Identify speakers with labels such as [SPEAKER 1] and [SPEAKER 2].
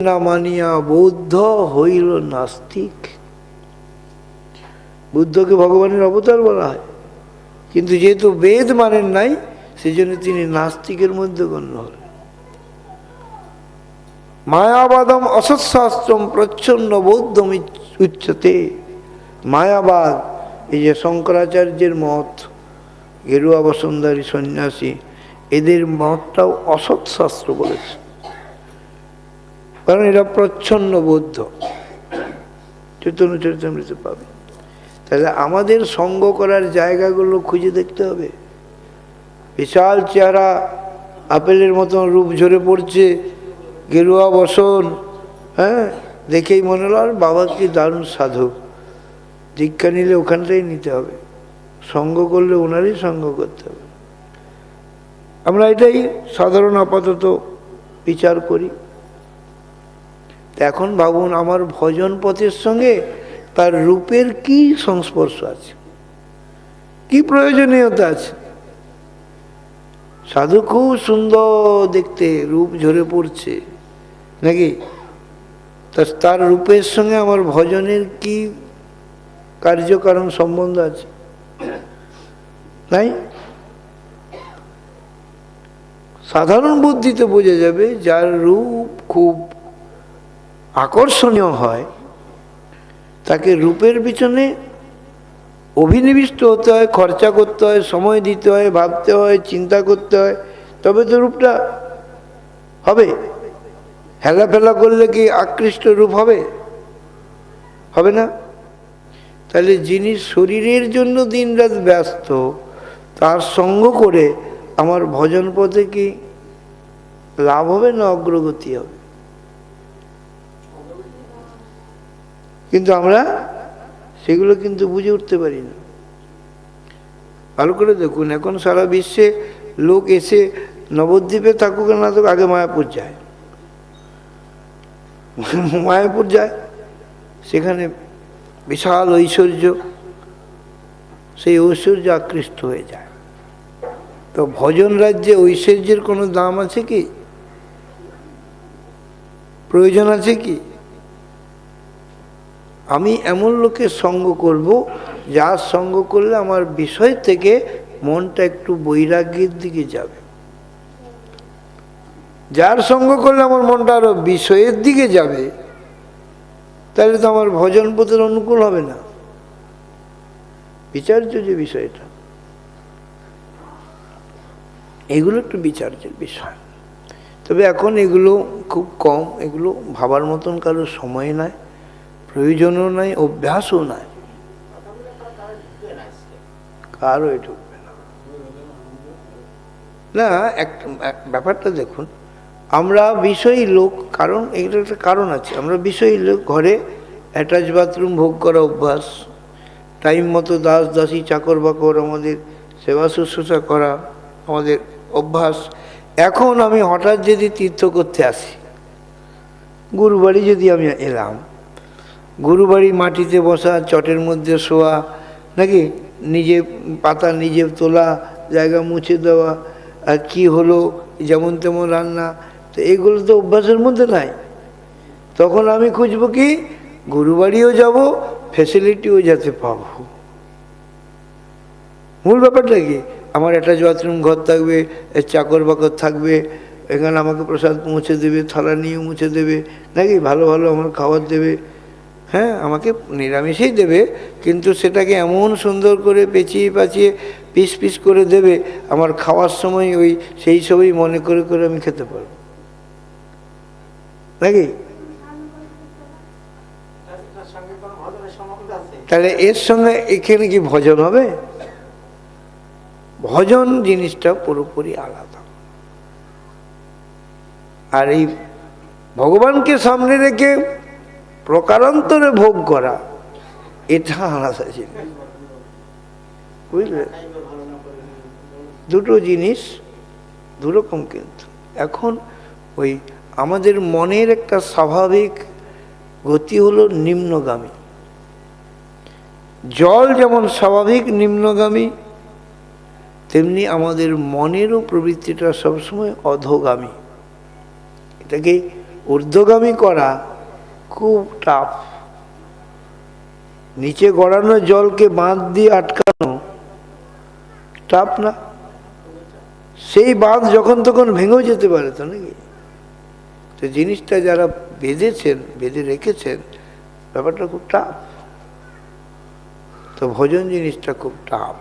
[SPEAKER 1] না মানিয়া বৌদ্ধ হইল নাস্তিক। বুদ্ধকে ভগবানের অবতার বলা হয়। কিন্তু যেহেতু বেদ মানেন নাই, সেজন্য তিনি নাস্তিকের মধ্যে গণ্য হলেন। মায়াবাদম অসৎশাস্ত্রম প্রচ্ছন্ন বৌদ্ধম উচ্চতে। মায়াবাদ, এই যে শঙ্করাচার্যের মত, গেরুয়া বসুন্ধরী সন্ন্যাসী, এদের মতটাও অসৎ শাস্ত্র বলেছে। কারণ এরা প্রচ্ছন্ন বৌদ্ধ। চৈতন্য চরিতামৃত পাবে। তাহলে আমাদের সঙ্গ করার জায়গাগুলো খুঁজে দেখতে হবে। বিশাল চেহারা, আপেলের মতন রূপ ঝরে পড়ছে, গেরুয়া বসন হ্যাঁ? দেখেই মনে হলো, আর বাবা কি দারুণ সাধক। দীক্ষা নিলে ওখানটাই নিতে হবে। সঙ্গ করলে ওনারই সঙ্গ করতে হবে। আমরা এটাই সাধারণ আপাতত বিচার করি। এখন ভাবুন, আমার ভজন পথের সঙ্গে তার রূপের কি সংস্পর্শ আছে? কি প্রয়োজনীয়তা আছে? সাধু খুব সুন্দর দেখতে, রূপ ঝরে পড়ছে। নাকি? তার রূপের সঙ্গে আমার ভজনের কি কার্যকারণ সম্বন্ধ আছে? নাই? সাধারণ বুদ্ধিতে বোঝা যাবে, যার রূপ খুব আকর্ষণীয় হয়, তাকে রূপের পিছনে অভিনিবিষ্ট হতে হয়, খরচা করতে হয়, সময় দিতে হয়, ভাবতে হয়, চিন্তা করতে হয়, তবে তো রূপটা হবে। হেলাফেলা করলে কি আকৃষ্ট রূপ হবে? হবে না। তাহলে যিনি শরীরের জন্য দিনরাত ব্যস্ত, তার সঙ্গ করে আমার ভজন পথে কি লাভ হবে না অগ্রগতি হবে? কিন্তু আমরা সেগুলো কিন্তু বুঝে উঠতে পারি না। ভালো করে দেখুন, এখন সারা বিশ্বে লোক এসে নবদ্বীপে থাকুক না থাকুক আগে মায়াপুর যায়। মায়াপুর যায়, সেখানে বিশাল ঐশ্বর্য, সেই ঐশ্বর্য আকৃষ্ট হয়ে যায়। তো ভজন রাজ্যে ঐশ্বর্যের কোনো দাম আছে কি? প্রয়োজন আছে কি? আমি এমন লোকের সঙ্গ করব যার সঙ্গ করলে আমার বিষয় থেকে মনটা একটু বৈরাগ্যের দিকে যাবে। যার সঙ্গ করলে আমার মনটা আরও বিষয়ের দিকে যাবে, তাহলে তো আমার ভজন পথের অনুকূল হবে না। বিচার্য যে বিষয়টা, এগুলো একটু বিচার্যের বিষয়। তবে এখন এগুলো খুব কম, এগুলো ভাবার মতন কারও সময় নাই প্রয়োজনও নাই, অভ্যাসও নাই। কারও এ ঢুকবে না। এক ব্যাপারটা দেখুন, আমরা বিষয়ী লোক, কারণ এটা একটা কারণ আছে, আমরা বিষয়ী লোক, ঘরে অ্যাটাচ বাথরুম ভোগ করা অভ্যাস টাইম মতো দাস, দাসী, চাকর বাকর, আমাদের সেবা শুশ্রূষা করা, আমাদের অভ্যাস। এখন আমি হঠাৎ যদি তীর্থ করতে আসি, গুরুবাড়ি যদি আমি এলাম গুরুবাড়ি মাটিতে বসা, চটের মধ্যে শোয়া, নাকি নিজে পাতা নিজে তোলা, জায়গা মুছে দেওয়া, আর কী হলো, যেমন তেমন রান্না, তো এগুলো তো অভ্যাসের মধ্যে নাই। তখন আমি খুঁজবো কি, গুরুবাড়িও যাব ফ্যাসিলিটিও যাতে পাবো। মূল ব্যাপারটা কি, আমার একটা বাথরুম ঘর থাকবে চাকর বাকর থাকবে, এখানে আমাকে প্রসাদ মুছে দেবে, থালা নিয়ে মুছে দেবে, নাকি ভালো ভালো আমার খাবার দেবে হ্যাঁ আমাকে নিরামিষেই দেবে, কিন্তু সেটাকে এমন সুন্দর করে পেঁচিয়ে পাচিয়ে পিস পিস করে দেবে, আমার খাওয়ার সময় ওই সেই সবই মনে করে করে আমি খেতে পারব। নাকি? তাহলে এর সঙ্গে এখানে কি ভজন হবে? ভজন জিনিসটা পুরোপুরি আলাদা। আর এই ভগবানকে সামনে রেখে প্রকারান্তরে ভোগ করা, এটা আলাদা জিনিস। বুঝলে? দুটো জিনিস দুরকম কিন্তু। এখন ওই আমাদের মনের একটা স্বাভাবিক গতি হলো নিম্নগামী। জল যেমন স্বাভাবিক নিম্নগামী, তেমনি আমাদের মনেরও প্রবৃত্তিটা সবসময় অধোগামী। এটাকে ঊর্ধ্বগামী করা খুব টাফ নিচে গড়ানো জলকে বাঁধ দিয়ে আটকানো টাফ না। সেই বাঁধ যখন তখন ভেঙেও যেতে পারে তো নাকি? তো জিনিসটা যারা বেঁধেছেন, বেঁধে রেখেছেন, ব্যাপারটা খুব টাফ তো ভোজন জিনিসটা খুব টাফ